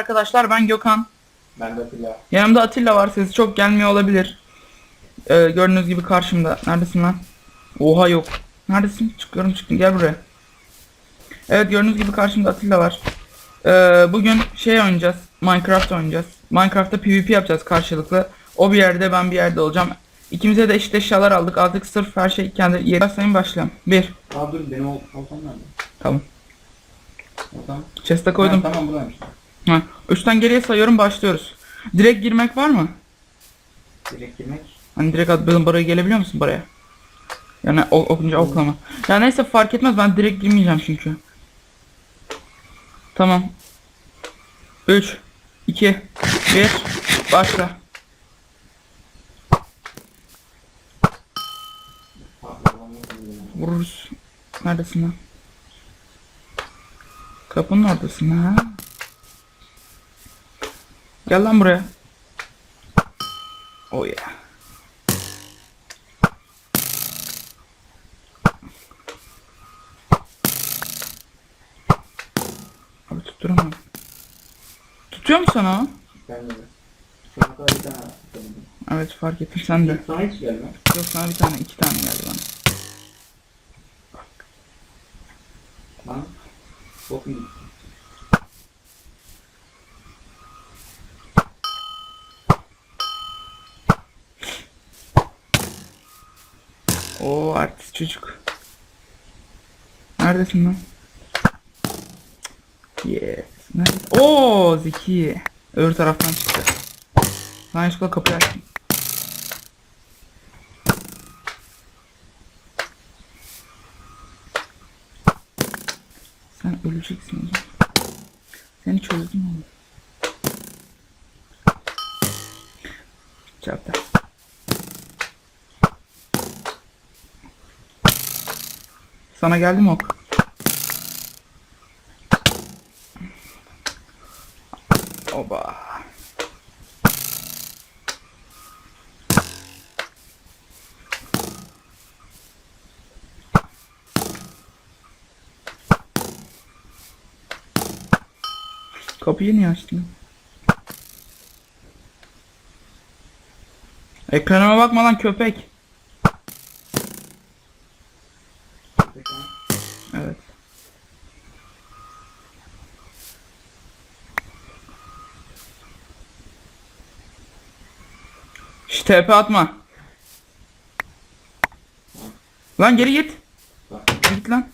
arkadaşlar ben Gökhan. Ben de Atilla. Yanımda Atilla var sesi çok gelmiyor olabilir. Ee, gördüğünüz gibi karşımda. Neredesin lan? Oha yok. Neredesin? Çıkıyorum çıktım gel buraya. Evet gördüğünüz gibi karşımda Atilla var. Ee, bugün şey oynayacağız. Minecraft oynayacağız. Minecraft'ta PvP yapacağız karşılıklı. O bir yerde ben bir yerde olacağım. İkimize de eşit eşyalar aldık. Artık sırf her şey kendi yeri. Başlayın başlayalım. Bir. Aa dur benim ol oltam nerede? Tamam. Oltam. Chest'e koydum. Ha, tamam buradaymış. Ha. Üçten geriye sayıyorum başlıyoruz. Direkt girmek var mı? Direkt girmek. Hani direkt atlayalım buraya gelebiliyor musun buraya? Yani o, okunca oklama. Ya neyse fark etmez ben direkt girmeyeceğim çünkü. Tamam. 3 2 1 Başla. Vururuz. Neredesin lan? Kapının oradasın ha. Gel lan buraya. Oh yeah. Abi tutturamam. Tutuyor mu sana? Ben de. Şu an kadar bir tane atabildim. Evet fark ettim sen de. Sana hiç. Yok sana bir tane iki tane geldi bana. Lan. Çok iyi. Oo artist çocuk. Neredesin lan? Yes. Nerede? Oo Zeki. Öbür taraftan çıktı. Lan yanlışlıkla kapıyı açtım. Sen öleceksin oğlum. Seni çözdüm oğlum. Çarptı. Sana geldi mi ok? Oba. Kapıyı niye açtın? Ekranıma bakma lan köpek. TP atma. Lan geri git. Git lan.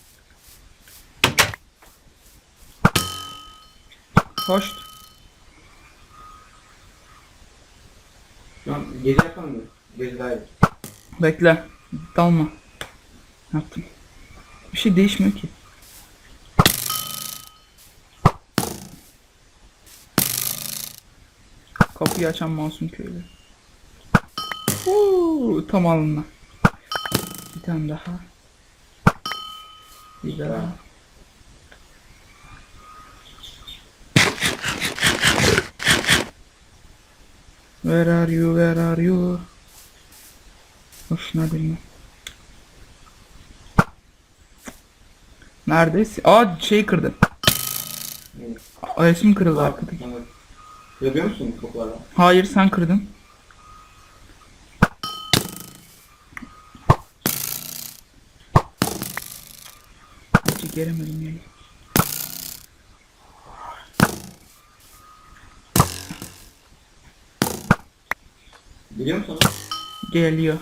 Hoş. Şu an gece yapalım mı? Gece daha iyi. Bekle. Dalma. Yaptım. Bir şey değişmiyor ki. Kapıyı açan masum köylü. Uuu, tam alnına. Bir tane daha. Bir daha. Where are you? Where are you? Neredeyim ben? Neredesin? Aa şey. Aa, Resim kırıldı arkadaki. Yapıyor musun kokularla? Hayır sen kırdın. Hiç gelemedim yani. Biliyor musun? Geliyor.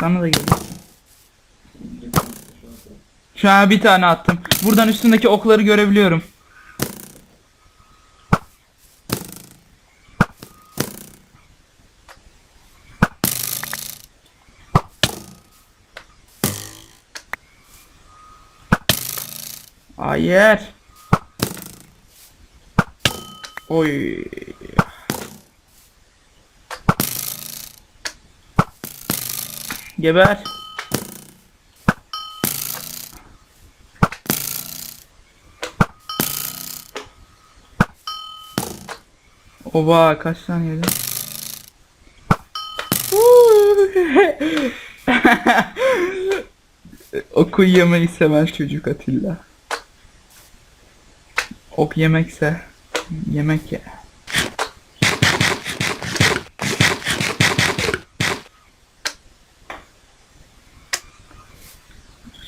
Sana da geliyor. Şu an bir tane attım. Buradan üstündeki okları görebiliyorum. Hayır. Oy. Geber. Oba kaç tane yedi? Oku yemeyi seven çocuk Atilla. Ok yemekse Yemek ye.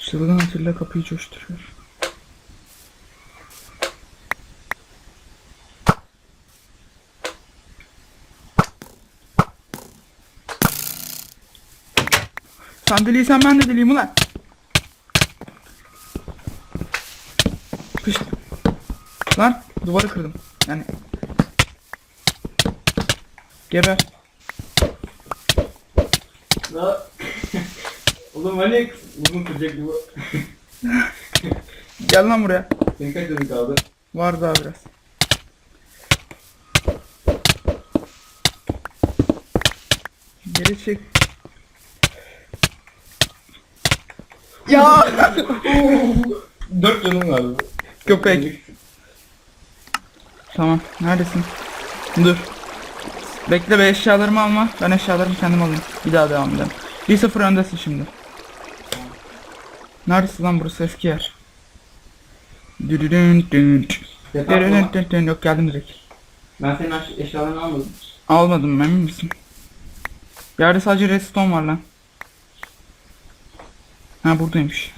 Çılgın Atilla kapıyı coşturuyor. Sen deliysen ben de deliyim ulan. Lan duvarı kırdım. Yani. Geber. La. Oğlum hani uzun kıracak bu. Gel lan buraya. Senin kaç canın kaldı? Var daha biraz. Geri çek. Ya Dört canım vardı. köpek. Tamam. Neredesin? Dur. Bekle be eşyalarımı alma. Ben eşyalarımı kendim alayım. Bir daha devam edelim. 1-0 öndesin şimdi. Neredesin lan burası eski yer? Dürürün dün. Dürürün dün dün. Yok geldim direkt. Ben senin eş- eşyalarını almadım. Almadım emin misin? Yerde sadece redstone var lan. Ha buradaymış.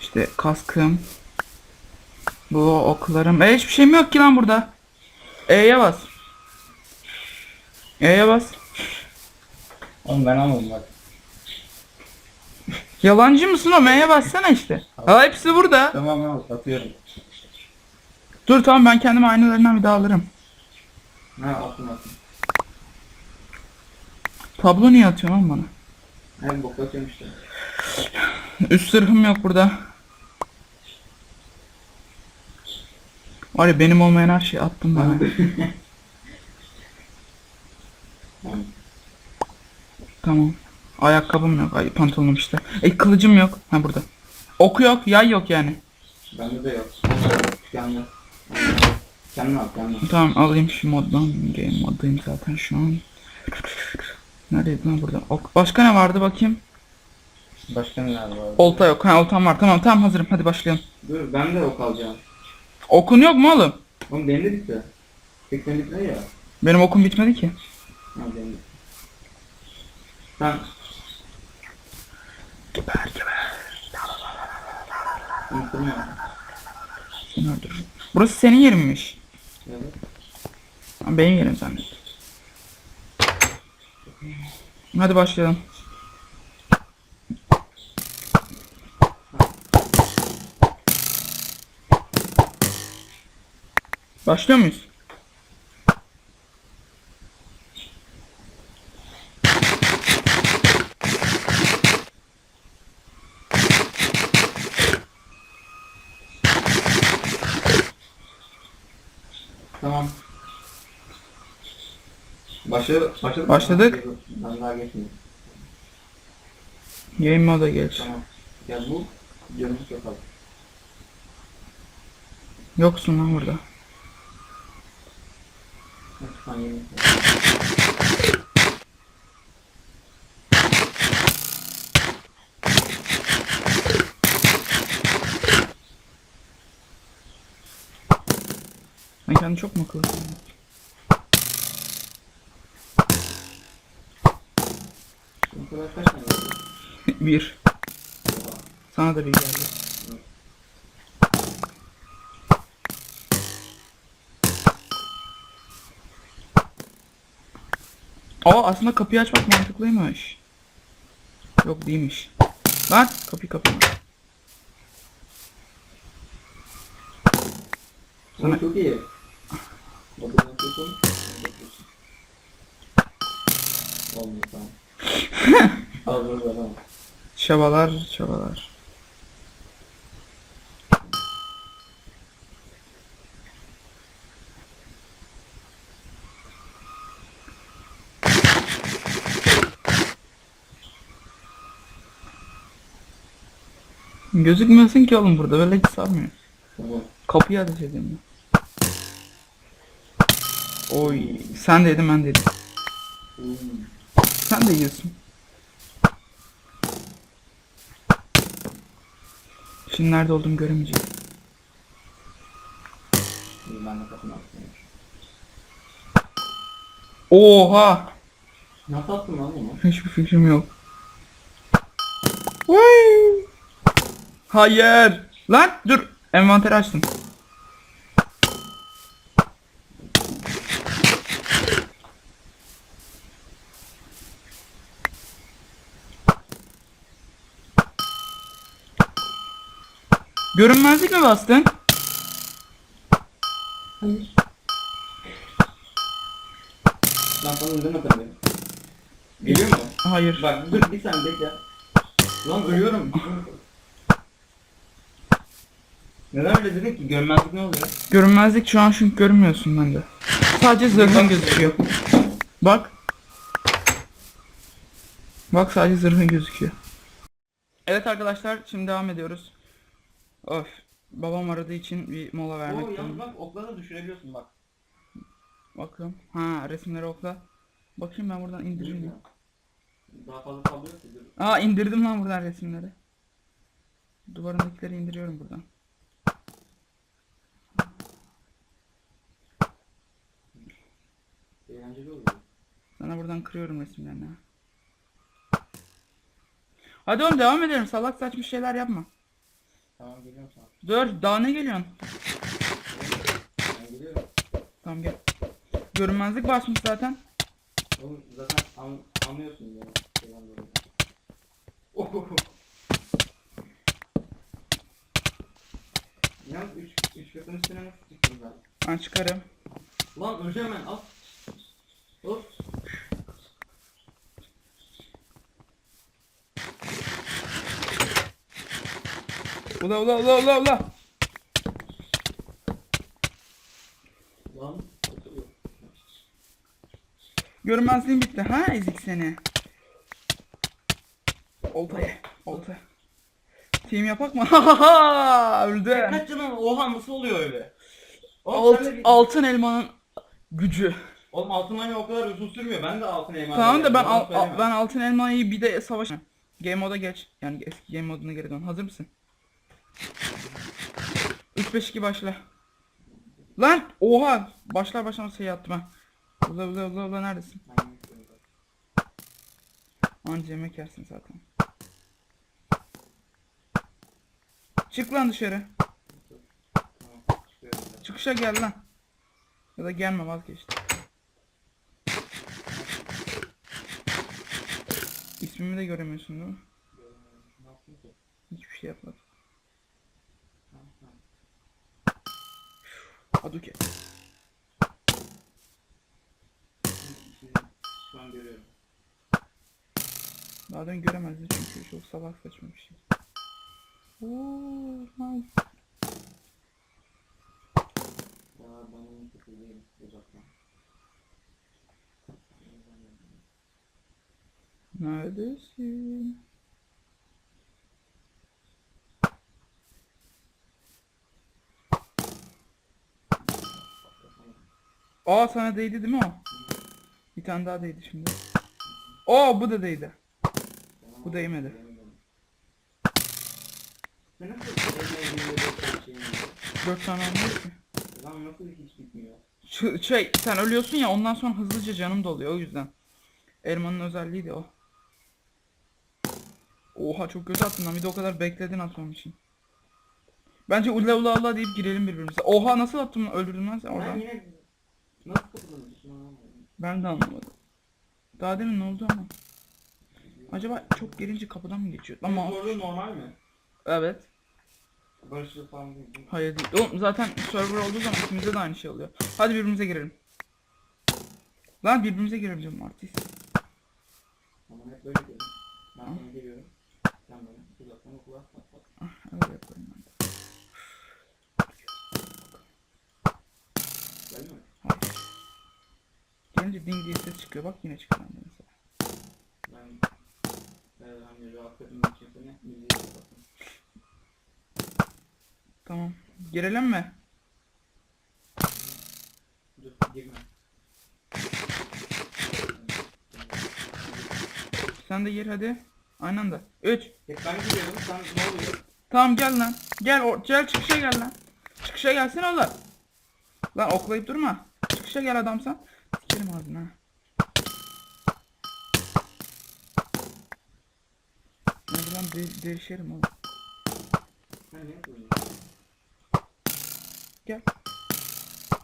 İşte kaskım. Bu oklarım. E hiçbir şeyim yok ki lan burada. E'ye bas. E'ye bas. Oğlum ben almadım bak. Yalancı mısın o? M'ye bassana işte. Ha hepsi burada. Tamam al atıyorum. Dur tamam ben kendime aynalarından bir daha alırım. Ha attım attım. Tablo niye atıyorsun lan bana? Hem bok atıyorum işte. Üst zırhım yok burada. Var ya benim olmayan her şeyi attım bana. Tamam. Ayakkabım yok. Ay pantolonum işte. E kılıcım yok. Ha burada. Oku yok. Yay yok yani. Bende de yok. Yanlış. Kendin al kendin al. Tamam alayım şu moddan. Game moddayım zaten şu an. Neredeydi lan burada? Ok. Başka ne vardı bakayım? Başka neler var? Olta yok. Ha oltam var. Tamam tamam hazırım. Hadi başlayalım. Dur ben de ok alacağım. Okun yok mu oğlum? Oğlum benim de bitti. Tek senin bitmedi ya. Benim okum bitmedi ki. Ha benim de. Sen Geber geber. unutturma. Seni öldürürüm. Burası senin yerinmiş. Evet. Ha, Benim yerim zannettim. Hadi başlayalım. Başlıyor muyuz? Tamam. Başladı, başladık. Başladık. Ben daha geçmedim. Game moda geç. Tamam. Ya bu. Yoksun lan burada. Sen kendini çok mu akıllı bir. Sana da bir geldi. Aa aslında kapıyı açmak mantıklıymış. Yok değilmiş. Lan kapıyı kapama. Sana çok iyi. Olmuyor tamam. Az biraz Gözükmüyorsun ki oğlum burada böyle hiç sarmıyor. Tamam. Kapıyı ateş edeyim ben. Oy sen de yedin ben de yedim. Hmm. Sen de yiyorsun. Şimdi nerede olduğumu göremeyeceğim. Ben de. Oha. Nasıl attın lan bunu? Hiçbir fikrim yok. Vay. Hayır. Lan dur. Envanteri açtım. Görünmezlik mi bastın? Hayır. Lan sana atarım benim? Geliyor mu? Hayır. Bak dur bir saniye bekle. Lan ölüyorum. Neden öyle dedin ki? Görmezlik ne oluyor? Görünmezlik şu an çünkü görünmüyorsun bende. Sadece zırhın gözüküyor. Bak. Bak sadece zırhın gözüküyor. Evet arkadaşlar şimdi devam ediyoruz. Of. Babam aradığı için bir mola vermek Oo yalnız bak okları düşürebiliyorsun bak. Bakıyorum. Ha resimleri okla. Bakayım ben buradan indireyim. Daha fazla sallıyor ki. Aa indirdim lan buradan resimleri. Duvarındakileri indiriyorum buradan. Eğlenceli oluyor. Sana buradan kırıyorum resimlerini. ha. Hadi oğlum devam edelim. Salak saçma şeyler yapma. Tamam geliyorum sana. Dur daha ne geliyorsun? Ben geliyorum. Tamam gel. Görünmezlik basmış zaten. Oğlum zaten an, anlıyorsun ya. Şeyden dolayı. Oh. Yalnız 3 üç katın üstüne nasıl çıktın ben? Ben çıkarım. Lan öleceğim ben al. Hop. Ula ula ula ula ula. Lan. Görünmezliğin bitti. Ha ezik seni. Oltayı. Olta. Team yapak mı? Öldü. Kaç canım oha nasıl oluyor öyle? Oğlum, Alt, sen de bir- altın elmanın gücü. Oğlum altın hani o kadar uzun sürmüyor. Ben de altın elma. Tamam da ben al, al- ben altın elmayı bir de savaş. Game moda geç. Yani eski game moduna geri dön. Hazır mısın? 3 5 2 başla. Lan oha başlar başlamaz şey attım ha. Ula ula ula ula neredesin? Anca yemek yersin zaten. Çık lan dışarı. Çıkışa gel lan. Ya da gelme vazgeçtim. İsmimi de göremiyorsun değil mi? Hiçbir şey yapmadım. Şimdi Şu an görüyorum. Daha demin göremezdi çünkü çok salak saçma bir şey. Oo, lan. Ya ben çok değilim uzaktan. Neredesin? Aa sana değdi değil mi o? Bir tane daha değdi şimdi. Oo bu da değdi. Bu değmedi. Dört tane olmuş ki. Lan nasıl hiç bitmiyor? Şu, şey sen ölüyorsun ya ondan sonra hızlıca canım doluyor o yüzden. Elmanın özelliği de o. Oha çok kötü attın lan bir de o kadar bekledin atmam için. Bence ula ula ula deyip girelim birbirimize. Oha nasıl attım lan öldürdüm lan sen Ben oradan. yine nasıl. Ben de anlamadım. Daha demin ne oldu ama. Acaba çok gelince kapıdan mı geçiyor? Ama zorluğu normal mi? evet. Barışçıl falan değil. değil mi? Hayır değil. Oğlum zaten server olduğu zaman ikimizde de aynı şey oluyor. Hadi birbirimize girelim. Lan birbirimize girelim diyorum artist. Ama hep böyle diyorum. Ben sana geliyorum. Sen böyle uzaktan okula at at. Ah, öyle yaparım ben de. Gelmiyor mu? Hayır. Gelince ding diye ses çıkıyor. Bak yine çıktı bende mesela. Ben e, hani için seni müziğe kapattım. Tamam. Girelim mi? Dur girme. Sen de gir hadi. Aynı anda. 3. Hep ben giriyorum. Sen ne oluyor? Tamam gel lan. Gel o gel çıkışa gel lan. Çıkışa gelsene oğlum. Lan oklayıp durma. Çıkışa gel adamsan. Sikerim ağzına. Ne lan de değişerim oğlum. Gel.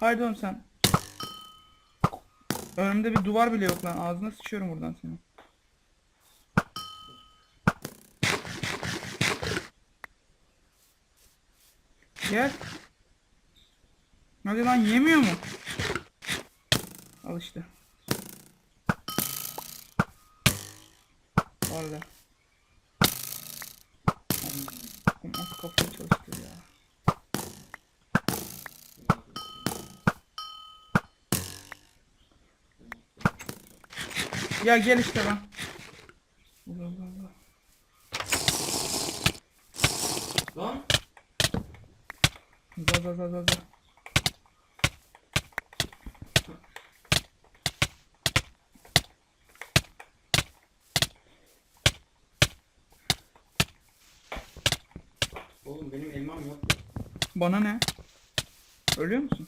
Haydi oğlum sen. Önümde bir duvar bile yok lan. Ağzına sıçıyorum buradan seni. Gel. Hadi lan yemiyor mu? Al işte. Oğlum nasıl kafayı çalıştır ya. Ya gel işte lan. Allah Allah Allah. Lan Za za za za za. oğlum benim elmam yok. Bana ne? Ölüyor musun?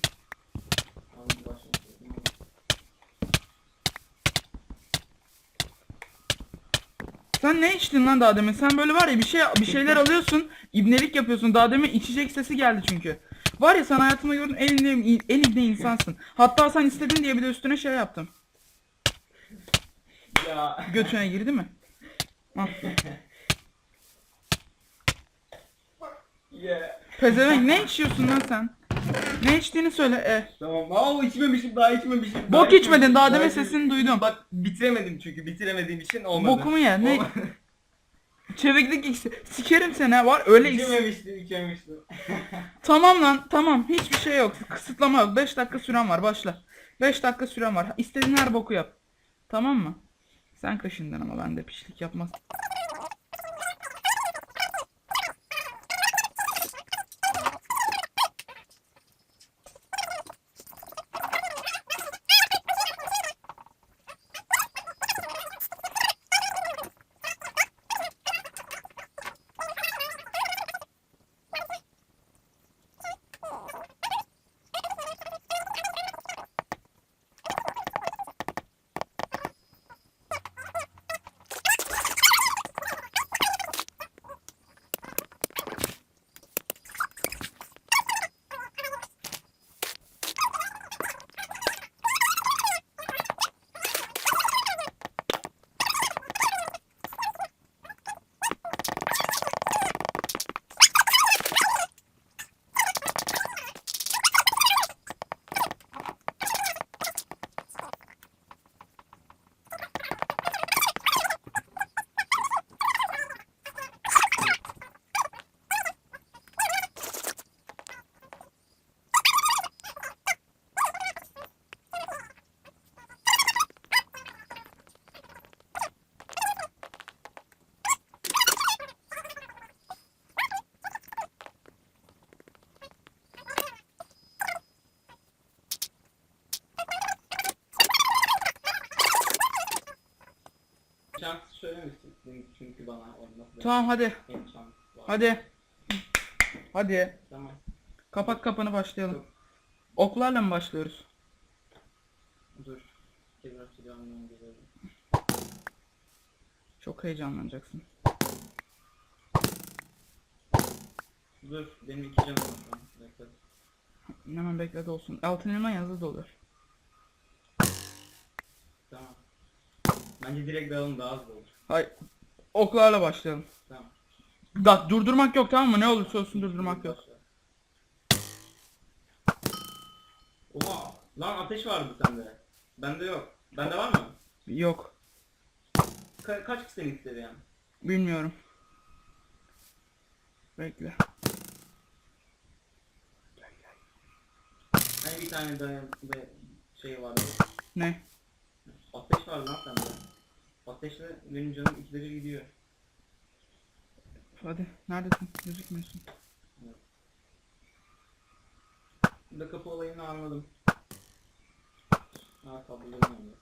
Abi başla. Sen ne içtin lan daha demin? Sen böyle var ya bir şey bir şeyler alıyorsun, ibnelik yapıyorsun. Daha demin içecek sesi geldi çünkü. Var ya sen hayatımda gördüğüm en ibne, en ibne insansın. Hatta sen istedin diye bir de üstüne şey yaptım. Ya. Götüne girdi mi? Al. Yeah. Pezevenk ne içiyorsun lan sen? Ne içtiğini söyle. E. Tamam. Aa içmemişim daha içmemişim. Bok daha içmedin daha demin içmemişim. sesini duydum. Bak bitiremedim çünkü bitiremediğim için olmadı. Bokumu ye. Ne? Olmadı. Çeviklik ikisi. Sikerim seni ha. Var öyle ikisi. İçememiştim içememiştim. Tamam lan tamam hiçbir şey yok kısıtlama yok 5 dakika süren var başla 5 dakika süren var istediğin her boku yap Tamam mı? Sen kaşındın ama ben de pişlik yapmaz çünkü bana onu. Tamam hadi hadi Hadi Tamam. kapat kapını başlayalım Oklarla mı başlıyoruz? Dur. Çok heyecanlanacaksın Dur. Benim iki canım var. Bekle. Hemen bekle de olsun altın elma yazı da olur Tamam. Bence direkt dağılım daha hızlı olur. Hayır Oklarla başlayalım Tamam. Da durdurmak yok tamam mı? Ne olursa olsun durdurmak yok. Oha! Lan ateş vardı sende. Bende yok. Bende var mı? Yok Ka kaç kişi istedi yani? bilmiyorum Bekle Hani bir tane dayan şey vardı. Ne? Ateş var lan sende. Ateşle benim canım ikide bir gidiyor. Hadi neredesin? Gözükmüyorsun. Burada kapı olayını anladım. Ha kablolarını anladım.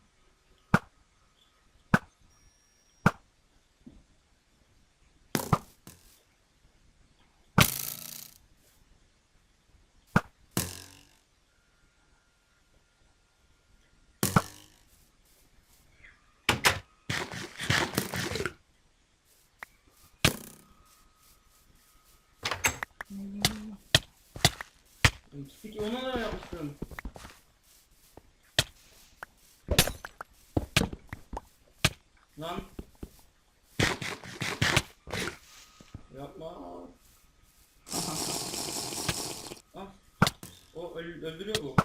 Yapmıştım. Pislik ona da yapmıştım. Lan. Yapma. Ah. O öl- öldürüyor bu.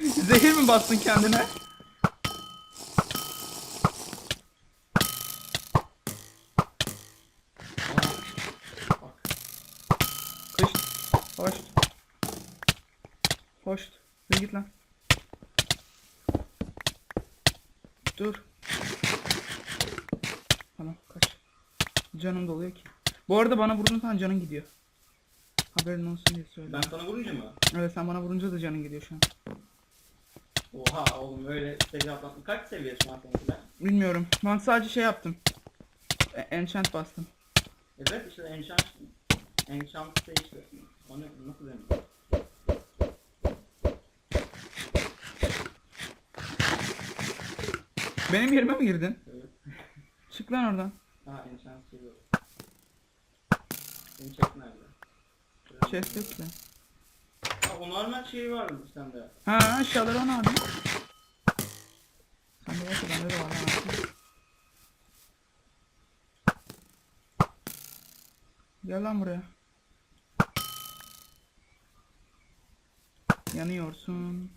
Zehir mi bastın kendine? Hoş. Yürü git lan. Dur. Tamam kaç. Canım doluyor ki. Bu arada bana zaman canın gidiyor. Haberin olsun diye söyle. Ben sana vurunca mı? Evet sen bana vurunca da canın gidiyor şu an. Oha oğlum öyle seviye atlattın. Kaç seviye şu an seninkiler? Bilmiyorum. Ben sadece şey yaptım. E- enchant bastım. Evet işte enchant. Enchant şey işte. Onu nasıl denir? Benim yerime mi girdin? Evet. Çık lan oradan. Ha enchant şey yok. Enchant nerede? Chest yok ki. Ha o normal şey var sende. Ha aşağıları bana abi. Sen de varsa bende de var ha. Gel lan buraya. Yanıyorsun.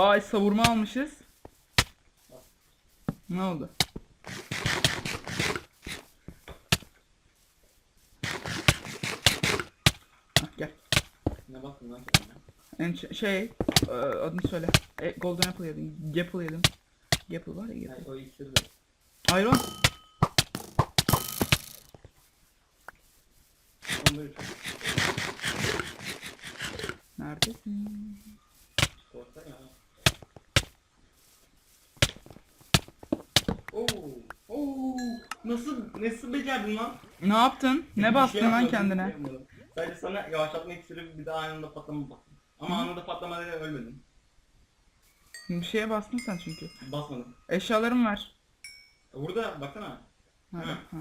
Vay savurma almışız. Ne oldu? Hah, gel. Ne baktın lan kendine? En şey e, adını söyle. E, Golden Apple yedim. Gapple yedim. Gapple var ya Hayır Gapple. o iksir de. Iron. Çok Neredesin? korksa ya. Oo. Nasıl nasıl becerdin lan? Ne yaptın? Ne Bir bastın şey lan yapmadım, kendine? bir şey yapmadım. Sadece sana yavaşlatma iksiri bir daha anında patlama bastım. Ama anında patlamada ölmedim. Bir şeye bastın sen çünkü. Basmadım. Eşyalarımı ver. Burada baksana. Ha, Hı. ha.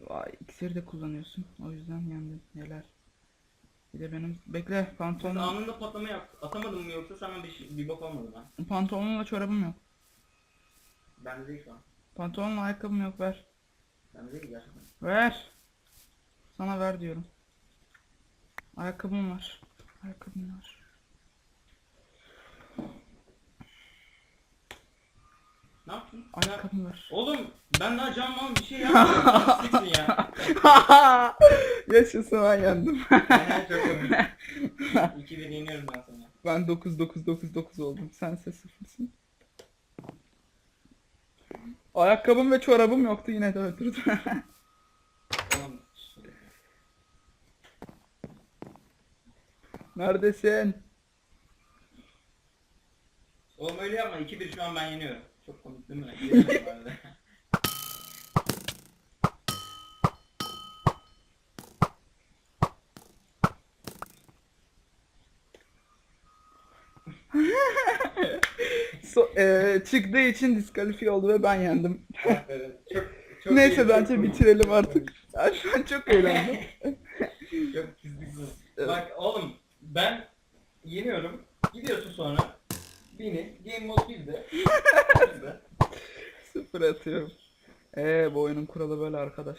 Vay iksiri de kullanıyorsun. O yüzden yendin. Neler. Bir de benim bekle pantolon anında patlama yap. Atamadın mı yoksa sana bir, şey, bir bok olmadı lan. pantolonla çorabım yok. Bende değil şu an. Pantolonla ayakkabım yok ver. Bende değil gerçekten. Ver. Sana ver diyorum. Ayakkabım var. Ayakkabım var. Ne yaptın? Ya, Ayakkabım var. oğlum ben daha cam bir şey yapmadım. Siksin ya. Yaşasın ben yendim. Çok ömür. 2-1 yeniyorum ben sana. ben 9 9 9 9 oldum. Sense sıfırsın. Ayakkabım ve çorabım yoktu yine de öldürdü. Oğlum. Neredesin? Oğlum öyle yapma. 2-1 şu an ben yeniyorum. Çok komik değil mi? Yeniyorum bu arada. So, eee, çıktığı için diskalifiye oldu ve ben yendim. Aferin. Çok, çok Neyse iyi, bence çok bitirelim artık. Ya şu an çok eğlendim. bu. Evet. Bak oğlum ben yeniyorum. Gidiyorsun sonra. Beni Game Mode 1'de. 1'de. Sıfır atıyorum. Eee bu oyunun kuralı böyle arkadaş.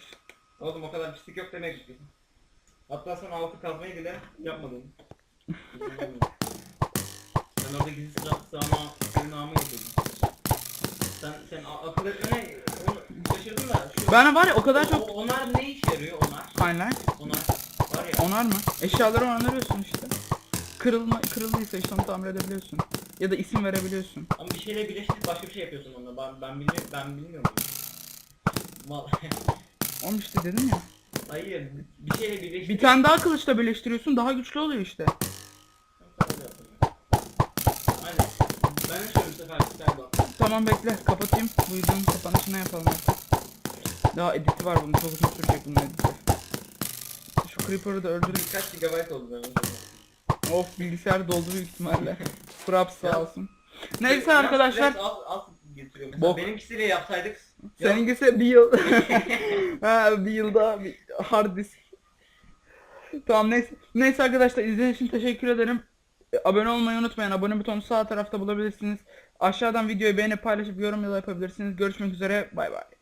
Oğlum o kadar pislik yok demek ki. Hatta sen altı kazmayı bile yapmadın. orada gizli silah sığama senin namı yapıyordun. Sen, sen akıl etmene şaşırdın da şu Ben var ya o kadar çok... o- onlar ne işe yarıyor onlar? Highlight. Onlar var ya. Onar mı? Eşyaları onarıyorsun işte. Kırılma, kırıldıysa işte onu tamir edebiliyorsun. Ya da isim verebiliyorsun. Ama bir şeyle birleştirip başka bir şey yapıyorsun onunla. Ben ben bilmiyorum ben bilmiyorum. Mal. Oğlum işte dedim ya. Hayır bir şeyle birleştirip Bir tane daha kılıçla birleştiriyorsun daha güçlü oluyor işte. Tamam bekle kapatayım. Bu videonun kapanışını yapalım. Daha editi var bunun çok uzun sürecek bunun editi. Şu Creeper'ı da öldürün. Kaç gigabayt oldu ben Of bilgisayar doldu büyük ihtimalle. Fraps sağ olsun. Neyse Biraz arkadaşlar. stres Az, az getiriyor. Mesela Bok. benimkisiyle yapsaydık. Seninkisi bir yıl. ha, bir yılda bir hard disk. Tamam neyse. Neyse arkadaşlar izlediğiniz için teşekkür ederim. Abone olmayı unutmayın. Abone butonu sağ tarafta bulabilirsiniz. Aşağıdan videoyu beğenip paylaşıp yorum yapabilirsiniz. Görüşmek üzere. Bay bay.